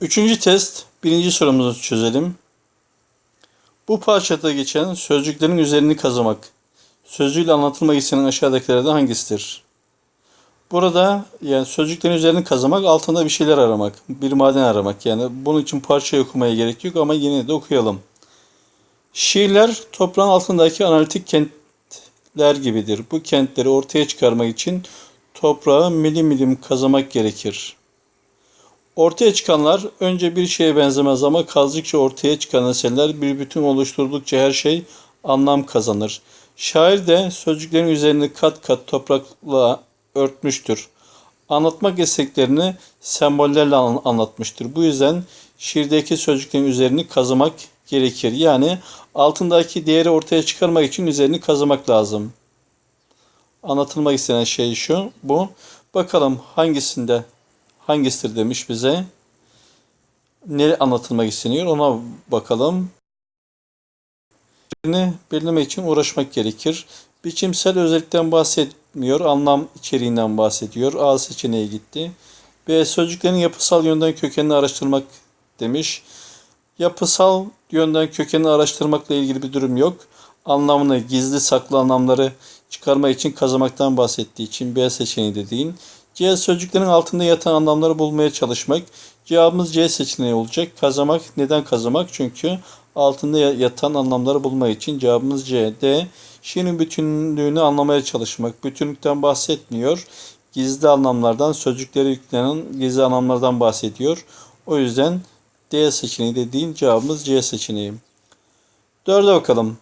Üçüncü test, birinci sorumuzu çözelim. Bu parçada geçen sözcüklerin üzerini kazımak. Sözcüğüyle anlatılmak istenen aşağıdakilerden hangisidir? Burada yani sözcüklerin üzerini kazımak, altında bir şeyler aramak, bir maden aramak. Yani bunun için parçayı okumaya gerek yok ama yine de okuyalım. Şiirler toprağın altındaki analitik kentler gibidir. Bu kentleri ortaya çıkarmak için toprağı milim milim kazımak gerekir. Ortaya çıkanlar önce bir şeye benzemez ama kazdıkça ortaya çıkan eserler bir bütün oluşturdukça her şey anlam kazanır. Şair de sözcüklerin üzerini kat kat toprakla örtmüştür. Anlatmak isteklerini sembollerle an- anlatmıştır. Bu yüzden şiirdeki sözcüklerin üzerini kazımak gerekir. Yani altındaki değeri ortaya çıkarmak için üzerini kazımak lazım. Anlatılmak istenen şey şu, bu. Bakalım hangisinde hangisidir demiş bize. Ne anlatılmak isteniyor ona bakalım. Birini belirlemek için uğraşmak gerekir. Biçimsel özellikten bahsetmiyor, anlam içeriğinden bahsediyor. A seçeneği gitti. B sözcüklerin yapısal yönden kökenini araştırmak demiş. Yapısal yönden kökenini araştırmakla ilgili bir durum yok. Anlamını, gizli saklı anlamları çıkarmak için kazımaktan bahsettiği için B seçeneği de değil. C sözcüklerin altında yatan anlamları bulmaya çalışmak. Cevabımız C seçeneği olacak. Kazımak neden kazımak? Çünkü altında yatan anlamları bulmak için cevabımız C. D şiirin bütünlüğünü anlamaya çalışmak. Bütünlükten bahsetmiyor. Gizli anlamlardan, sözcüklere yüklenen gizli anlamlardan bahsediyor. O yüzden D seçeneği de değil, cevabımız C seçeneği. Dörde bakalım.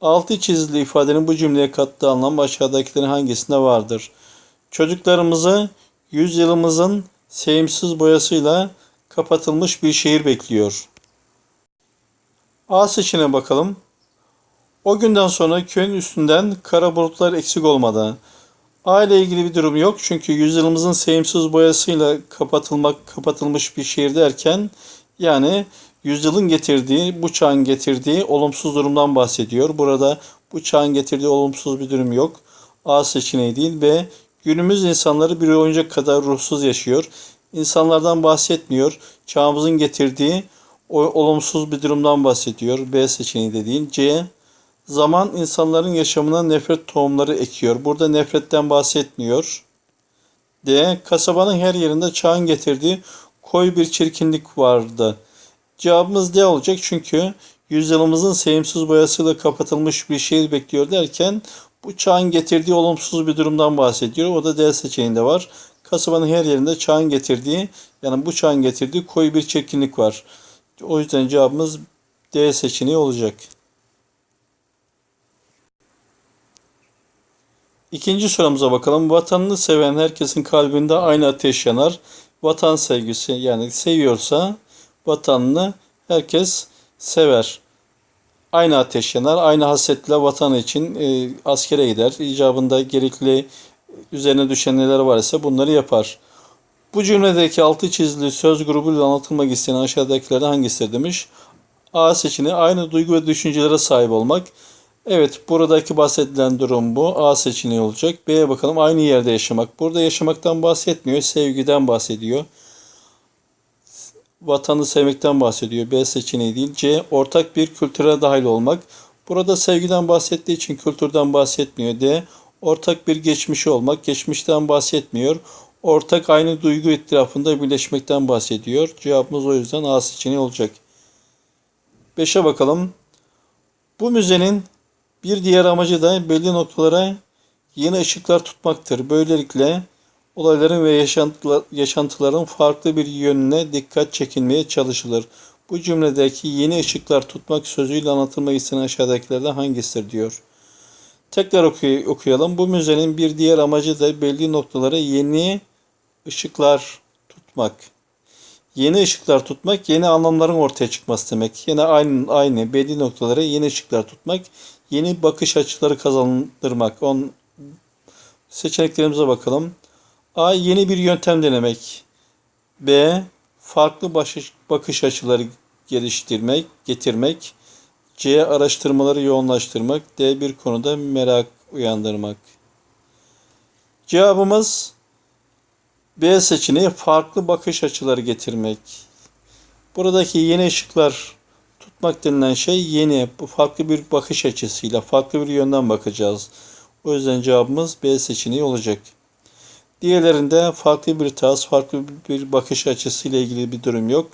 Altı çizili ifadenin bu cümleye kattığı anlam aşağıdakilerin hangisinde vardır? Çocuklarımızı yüzyılımızın sevimsiz boyasıyla kapatılmış bir şehir bekliyor. A seçeneğine bakalım. O günden sonra köyün üstünden kara bulutlar eksik olmadı. A ile ilgili bir durum yok çünkü yüzyılımızın sevimsiz boyasıyla kapatılmak kapatılmış bir şehir derken yani yüzyılın getirdiği, bu çağın getirdiği olumsuz durumdan bahsediyor. Burada bu çağın getirdiği olumsuz bir durum yok. A seçeneği değil ve günümüz insanları bir oyuncak kadar ruhsuz yaşıyor. İnsanlardan bahsetmiyor. Çağımızın getirdiği o olumsuz bir durumdan bahsediyor. B seçeneği de değil. C zaman insanların yaşamına nefret tohumları ekiyor. Burada nefretten bahsetmiyor. D. Kasabanın her yerinde çağın getirdiği koyu bir çirkinlik vardı. Cevabımız D olacak çünkü yüzyılımızın sevimsiz boyasıyla kapatılmış bir şehir bekliyor derken bu çağın getirdiği olumsuz bir durumdan bahsediyor. O da D seçeneğinde var. Kasabanın her yerinde çağın getirdiği yani bu çağın getirdiği koyu bir çirkinlik var. O yüzden cevabımız D seçeneği olacak. İkinci sorumuza bakalım. Vatanını seven herkesin kalbinde aynı ateş yanar. Vatan sevgisi yani seviyorsa vatanını herkes sever. Aynı ateş yanar, aynı hasretle vatan için e, askere gider. İcabında gerekli üzerine düşen neler var ise bunları yapar. Bu cümledeki altı çizili söz grubuyla anlatılmak istenen aşağıdakilerden hangisidir demiş. A seçeneği aynı duygu ve düşüncelere sahip olmak. Evet buradaki bahsedilen durum bu. A seçeneği olacak. B'ye bakalım aynı yerde yaşamak. Burada yaşamaktan bahsetmiyor. Sevgiden bahsediyor. Vatanı sevmekten bahsediyor. B seçeneği değil. C ortak bir kültüre dahil olmak. Burada sevgiden bahsettiği için kültürden bahsetmiyor. D ortak bir geçmişi olmak. Geçmişten bahsetmiyor. Ortak aynı duygu etrafında birleşmekten bahsediyor. Cevabımız o yüzden A seçeneği olacak. 5'e bakalım. Bu müzenin bir diğer amacı da belli noktalara yeni ışıklar tutmaktır. Böylelikle olayların ve yaşantıların farklı bir yönüne dikkat çekilmeye çalışılır. Bu cümledeki yeni ışıklar tutmak sözüyle anlatılmak istenen aşağıdakilerden hangisidir diyor. Tekrar oku okuyalım. Bu müzenin bir diğer amacı da belli noktalara yeni ışıklar tutmak. Yeni ışıklar tutmak, yeni anlamların ortaya çıkması demek. Yine aynı, aynı belli noktalara yeni ışıklar tutmak, yeni bakış açıları kazandırmak. On seçeneklerimize bakalım. A. Yeni bir yöntem denemek. B. Farklı bakış, açıları geliştirmek, getirmek. C. Araştırmaları yoğunlaştırmak. D. Bir konuda merak uyandırmak. Cevabımız B seçeneği farklı bakış açıları getirmek. Buradaki yeni ışıklar tutmak denilen şey yeni, bu farklı bir bakış açısıyla, farklı bir yönden bakacağız. O yüzden cevabımız B seçeneği olacak. Diğerlerinde farklı bir tarz, farklı bir bakış açısıyla ilgili bir durum yok.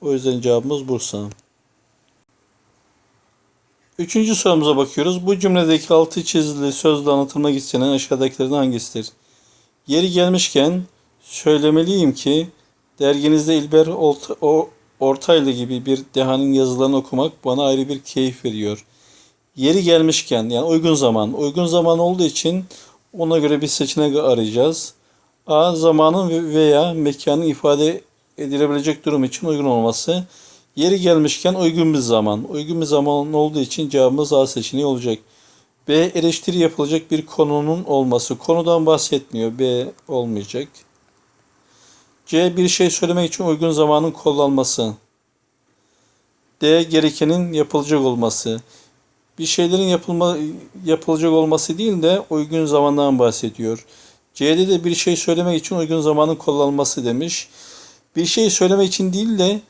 O yüzden cevabımız Bursa. Üçüncü sorumuza bakıyoruz. Bu cümledeki altı çizili sözle anlatılmak istenen aşağıdakilerden hangisidir? Yeri gelmişken söylemeliyim ki derginizde İlber Ortaylı gibi bir dehanın yazılarını okumak bana ayrı bir keyif veriyor. Yeri gelmişken yani uygun zaman. Uygun zaman olduğu için ona göre bir seçenek arayacağız. A. Zamanın veya mekanın ifade edilebilecek durum için uygun olması. Yeri gelmişken uygun bir zaman. Uygun bir zaman olduğu için cevabımız A seçeneği olacak. B. Eleştiri yapılacak bir konunun olması. Konudan bahsetmiyor. B olmayacak. C. Bir şey söylemek için uygun zamanın kullanılması. D. Gerekenin yapılacak olması. Bir şeylerin yapılma, yapılacak olması değil de uygun zamandan bahsediyor. C'de de bir şey söylemek için uygun zamanın kullanılması demiş. Bir şey söylemek için değil de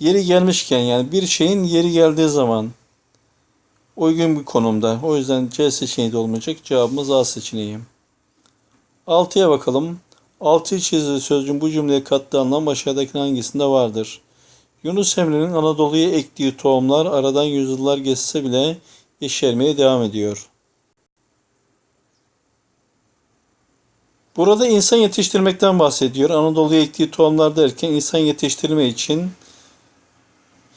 yeri gelmişken yani bir şeyin yeri geldiği zaman uygun bir konumda. O yüzden C seçeneği de olmayacak. Cevabımız A seçeneği. 6'ya bakalım. 6 çizili sözcüğün bu cümleye kattığı anlam aşağıdaki hangisinde vardır? Yunus Emre'nin Anadolu'ya ektiği tohumlar aradan yüzyıllar geçse bile yeşermeye devam ediyor. Burada insan yetiştirmekten bahsediyor. Anadolu'ya ektiği tohumlar derken insan yetiştirme için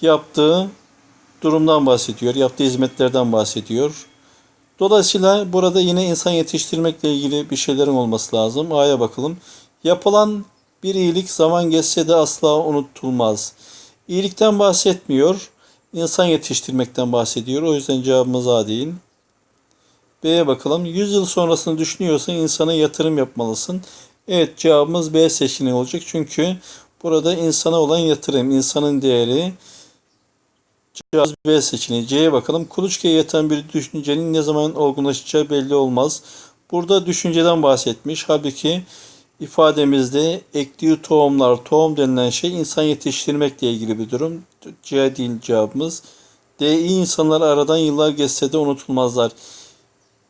yaptığı durumdan bahsediyor. Yaptığı hizmetlerden bahsediyor. Dolayısıyla burada yine insan yetiştirmekle ilgili bir şeylerin olması lazım. A'ya bakalım. Yapılan bir iyilik zaman geçse de asla unutulmaz. İyilikten bahsetmiyor. İnsan yetiştirmekten bahsediyor. O yüzden cevabımız A değil. B'ye bakalım. 100 yıl sonrasını düşünüyorsan insana yatırım yapmalısın. Evet cevabımız B seçeneği olacak. Çünkü burada insana olan yatırım, insanın değeri, Cevabımız B seçeneği. C'ye bakalım. Kuluçkaya yatan bir düşüncenin ne zaman olgunlaşacağı belli olmaz. Burada düşünceden bahsetmiş. Halbuki ifademizde ektiği tohumlar, tohum denilen şey insan yetiştirmekle ilgili bir durum. C değil cevabımız. D. İyi insanlar aradan yıllar geçse de unutulmazlar.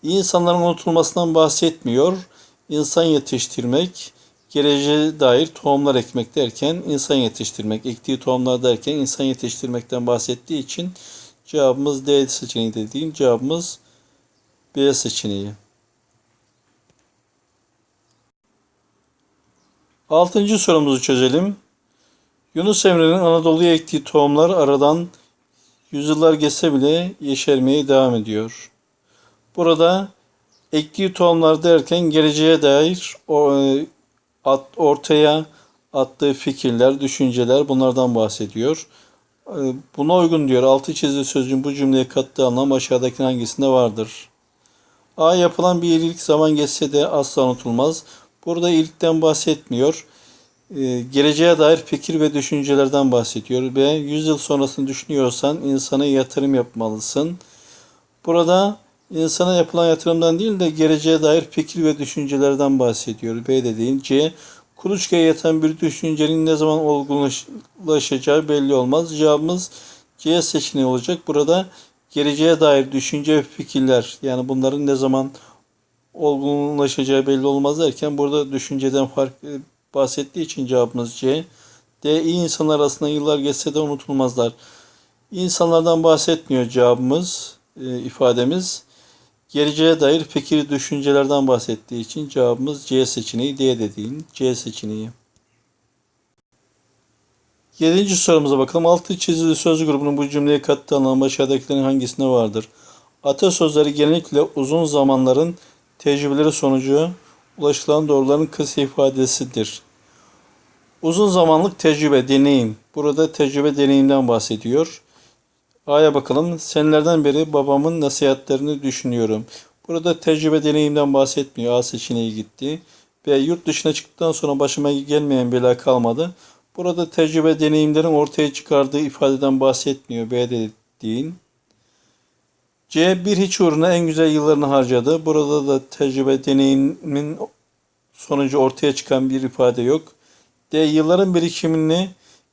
İyi insanların unutulmasından bahsetmiyor. İnsan yetiştirmek, geleceğe dair tohumlar ekmek derken insan yetiştirmek, ektiği tohumlar derken insan yetiştirmekten bahsettiği için cevabımız D seçeneği dediğim cevabımız B seçeneği. Altıncı sorumuzu çözelim. Yunus Emre'nin Anadolu'ya ektiği tohumlar aradan yüzyıllar geçse bile yeşermeye devam ediyor. Burada ektiği tohumlar derken geleceğe dair at, ortaya attığı fikirler, düşünceler bunlardan bahsediyor. Ee, Buna uygun diyor. Altı çizili sözcüğün bu cümleye kattığı anlam aşağıdaki hangisinde vardır? A. Yapılan bir iyilik zaman geçse de asla unutulmaz. Burada iyilikten bahsetmiyor. Ee, Geleceğe dair fikir ve düşüncelerden bahsediyor. B. 100 yıl sonrasını düşünüyorsan insana yatırım yapmalısın. Burada insana yapılan yatırımdan değil de geleceğe dair fikir ve düşüncelerden bahsediyor. B dediğim C. Kuluçkaya yatan bir düşüncenin ne zaman olgunlaşacağı belli olmaz. Cevabımız C seçeneği olacak. Burada geleceğe dair düşünce ve fikirler yani bunların ne zaman olgunlaşacağı belli olmaz derken burada düşünceden fark bahsettiği için cevabımız C. D. İyi insanlar arasında yıllar geçse de unutulmazlar. İnsanlardan bahsetmiyor cevabımız, e, ifademiz. Geleceğe dair fikir düşüncelerden bahsettiği için cevabımız C seçeneği D dediğin C seçeneği. Yedinci sorumuza bakalım. Altı çizili söz grubunun bu cümleye kattığı anlam aşağıdakilerin hangisinde vardır? Atasözleri genellikle uzun zamanların tecrübeleri sonucu ulaşılan doğruların kısa ifadesidir. Uzun zamanlık tecrübe, deneyim. Burada tecrübe deneyimden bahsediyor. A'ya bakalım. Senelerden beri babamın nasihatlerini düşünüyorum. Burada tecrübe deneyimden bahsetmiyor. A seçeneği gitti. B yurt dışına çıktıktan sonra başıma gelmeyen bela kalmadı. Burada tecrübe deneyimlerin ortaya çıkardığı ifadeden bahsetmiyor. B de değil. C bir hiç uğruna en güzel yıllarını harcadı. Burada da tecrübe deneyimin sonucu ortaya çıkan bir ifade yok. D yılların birikimini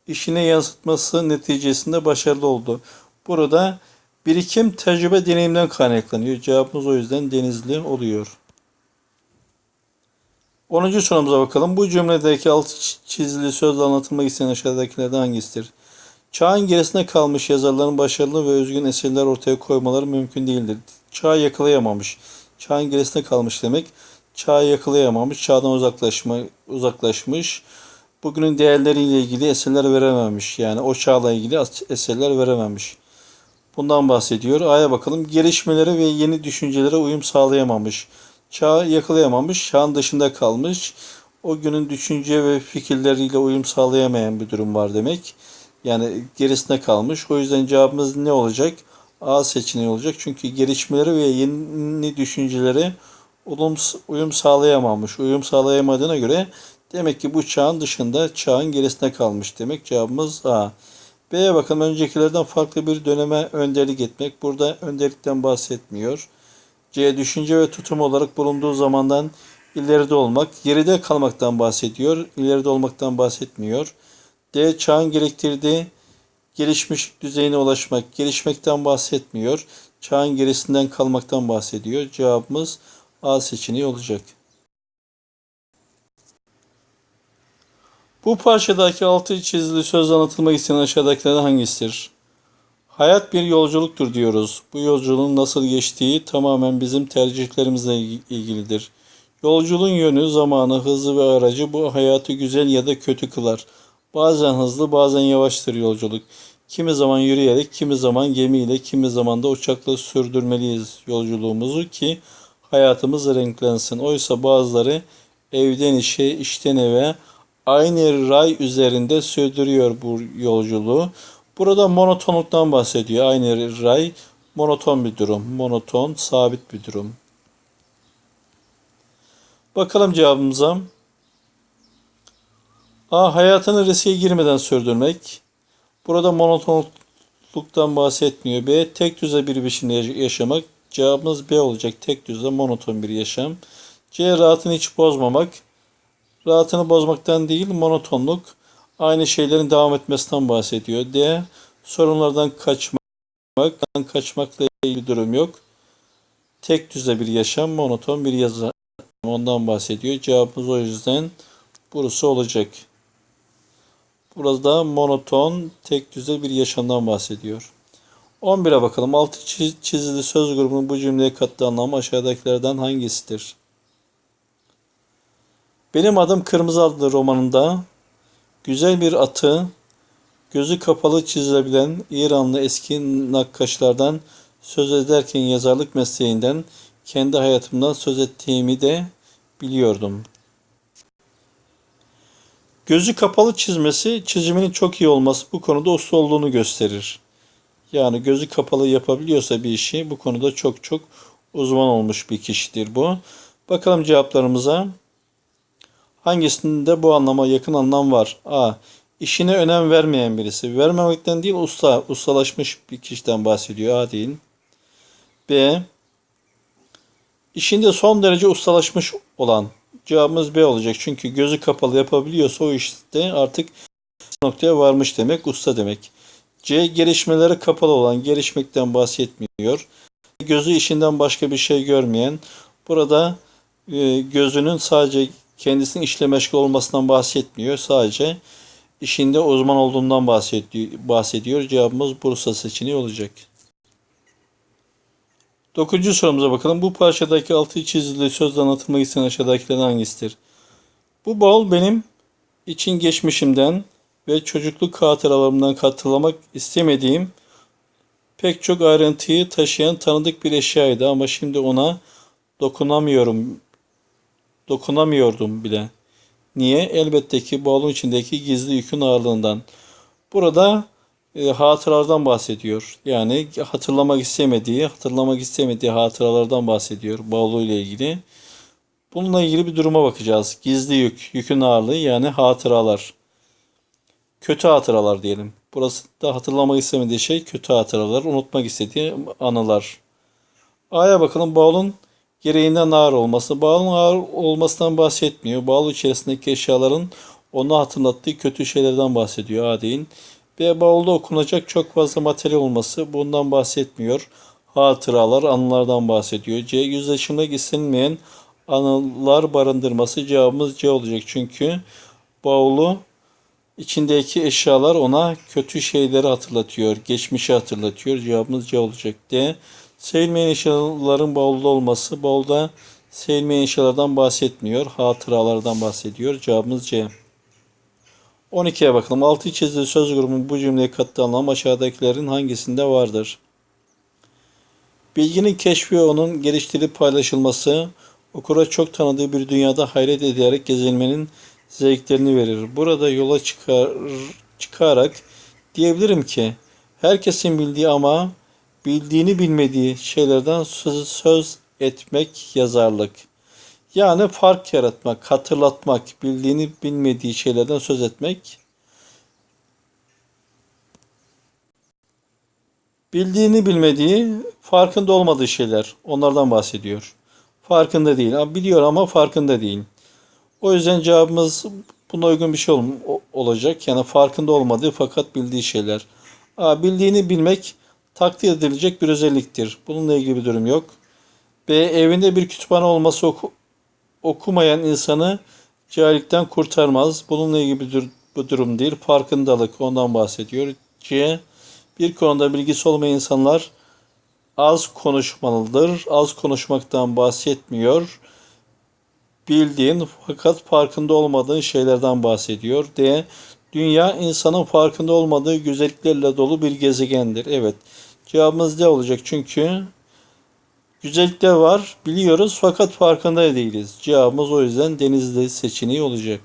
işine yansıtması neticesinde başarılı oldu. Burada birikim tecrübe deneyimden kaynaklanıyor. Cevabımız o yüzden denizli oluyor. 10. sorumuza bakalım. Bu cümledeki altı çizili sözle anlatılmak istenen aşağıdakilerden hangisidir? Çağın gerisinde kalmış yazarların başarılı ve özgün eserler ortaya koymaları mümkün değildir. Çağı yakalayamamış. Çağın gerisinde kalmış demek. Çağı yakalayamamış, çağdan uzaklaşma, uzaklaşmış. Bugünün değerleriyle ilgili eserler verememiş. Yani o çağla ilgili eserler verememiş. Bundan bahsediyor. A'ya bakalım. Gelişmelere ve yeni düşüncelere uyum sağlayamamış. Çağı yakalayamamış, çağın dışında kalmış. O günün düşünce ve fikirleriyle uyum sağlayamayan bir durum var demek. Yani gerisinde kalmış. O yüzden cevabımız ne olacak? A seçeneği olacak. Çünkü gelişmeleri ve yeni düşüncelere uyum sağlayamamış. Uyum sağlayamadığına göre demek ki bu çağın dışında, çağın gerisinde kalmış demek. Cevabımız A. B'ye bakalım. Öncekilerden farklı bir döneme önderlik etmek. Burada önderlikten bahsetmiyor. C. Düşünce ve tutum olarak bulunduğu zamandan ileride olmak. Geride kalmaktan bahsediyor. İleride olmaktan bahsetmiyor. D. Çağın gerektirdiği gelişmişlik düzeyine ulaşmak. Gelişmekten bahsetmiyor. Çağın gerisinden kalmaktan bahsediyor. Cevabımız A seçeneği olacak. Bu parçadaki altı çizili söz anlatılmak istenen aşağıdakilerden hangisidir? Hayat bir yolculuktur diyoruz. Bu yolculuğun nasıl geçtiği tamamen bizim tercihlerimizle ilgilidir. Yolculuğun yönü, zamanı, hızı ve aracı bu hayatı güzel ya da kötü kılar. Bazen hızlı, bazen yavaştır yolculuk. Kimi zaman yürüyerek, kimi zaman gemiyle, kimi zaman da uçakla sürdürmeliyiz yolculuğumuzu ki hayatımız renklensin. Oysa bazıları evden işe, işten eve aynı ray üzerinde sürdürüyor bu yolculuğu. Burada monotonluktan bahsediyor. Aynı ray monoton bir durum. Monoton, sabit bir durum. Bakalım cevabımıza. A. Hayatını riske girmeden sürdürmek. Burada monotonluktan bahsetmiyor. B. Tek düze bir biçimde yaşamak. Cevabımız B olacak. Tek düze monoton bir yaşam. C. Rahatını hiç bozmamak. Rahatını bozmaktan değil monotonluk. Aynı şeylerin devam etmesinden bahsediyor. D. Sorunlardan kaçmak. Kaçmakla ilgili durum yok. Tek düze bir yaşam, monoton bir yazı. Ondan bahsediyor. Cevabımız o yüzden burası olacak. Burada monoton, tek düze bir yaşamdan bahsediyor. 11'e bakalım. Altı çizili söz grubunun bu cümleye kattığı anlamı aşağıdakilerden hangisidir? Benim adım Kırmızı adlı romanında güzel bir atı, gözü kapalı çizilebilen İranlı eski nakkaşlardan söz ederken yazarlık mesleğinden, kendi hayatımdan söz ettiğimi de biliyordum. Gözü kapalı çizmesi çiziminin çok iyi olması bu konuda usta olduğunu gösterir. Yani gözü kapalı yapabiliyorsa bir işi bu konuda çok çok uzman olmuş bir kişidir bu. Bakalım cevaplarımıza. Hangisinde bu anlama yakın anlam var? A. İşine önem vermeyen birisi. Vermemekten değil usta, ustalaşmış bir kişiden bahsediyor. A değil. B. İşinde son derece ustalaşmış olan. Cevabımız B olacak. Çünkü gözü kapalı yapabiliyorsa o işte artık noktaya varmış demek, usta demek. C. Gelişmeleri kapalı olan, gelişmekten bahsetmiyor. Gözü işinden başka bir şey görmeyen. Burada e, gözünün sadece kendisinin işle meşgul olmasından bahsetmiyor. Sadece işinde uzman olduğundan bahsediyor. Cevabımız Bursa seçeneği olacak. Dokuzuncu sorumuza bakalım. Bu parçadaki altı çizili sözle anlatılmak istenen aşağıdakilerden hangisidir? Bu bal benim için geçmişimden ve çocukluk hatıralarımdan katırlamak istemediğim pek çok ayrıntıyı taşıyan tanıdık bir eşyaydı ama şimdi ona dokunamıyorum. Dokunamıyordum bile. Niye? Elbette ki balon içindeki gizli yükün ağırlığından. Burada e, hatıralardan bahsediyor. Yani hatırlamak istemediği, hatırlamak istemediği hatıralardan bahsediyor Bağlu ile ilgili. Bununla ilgili bir duruma bakacağız. Gizli yük, yükün ağırlığı yani hatıralar. Kötü hatıralar diyelim. Burası da hatırlamak istemediği şey kötü hatıralar, unutmak istediği anılar. A'ya bakalım. Bağlın gereğinden ağır olması. Bağlın ağır olmasından bahsetmiyor. Bağlı içerisindeki eşyaların Onu hatırlattığı kötü şeylerden bahsediyor A değil. B. Bavulda okunacak çok fazla materyal olması bundan bahsetmiyor. Hatıralar, anılardan bahsediyor. C. Yüzleşilmek istenmeyen anılar barındırması cevabımız C olacak. Çünkü bavulu içindeki eşyalar ona kötü şeyleri hatırlatıyor. Geçmişi hatırlatıyor. Cevabımız C olacak. D. Sevilmeyen eşyaların bavulda olması. Bavulda sevilmeyen eşyalardan bahsetmiyor. Hatıralardan bahsediyor. Cevabımız C. 12'ye bakalım. Altı çizili söz grubunun bu cümleye kattığı anlam aşağıdakilerin hangisinde vardır? Bilginin keşfi onun geliştirilip paylaşılması okura çok tanıdığı bir dünyada hayret ederek gezilmenin zevklerini verir. Burada yola çıkar, çıkarak diyebilirim ki herkesin bildiği ama bildiğini bilmediği şeylerden söz, söz etmek yazarlık. Yani fark yaratmak, hatırlatmak, bildiğini bilmediği şeylerden söz etmek. Bildiğini bilmediği, farkında olmadığı şeyler. Onlardan bahsediyor. Farkında değil. Biliyor ama farkında değil. O yüzden cevabımız buna uygun bir şey ol- olacak. Yani farkında olmadığı fakat bildiği şeyler. A, bildiğini bilmek takdir edilecek bir özelliktir. Bununla ilgili bir durum yok. B. Evinde bir kütüphane olması oku- okumayan insanı cahillikten kurtarmaz. Bununla ilgili bu durum değil. Farkındalık ondan bahsediyor. C. Bir konuda bilgisi olmayan insanlar az konuşmalıdır. Az konuşmaktan bahsetmiyor. Bildiğin fakat farkında olmadığın şeylerden bahsediyor. D. Dünya insanın farkında olmadığı güzelliklerle dolu bir gezegendir. Evet. Cevabımız D olacak çünkü güzellikler var biliyoruz fakat farkında değiliz. Cevabımız o yüzden denizli seçeneği olacak.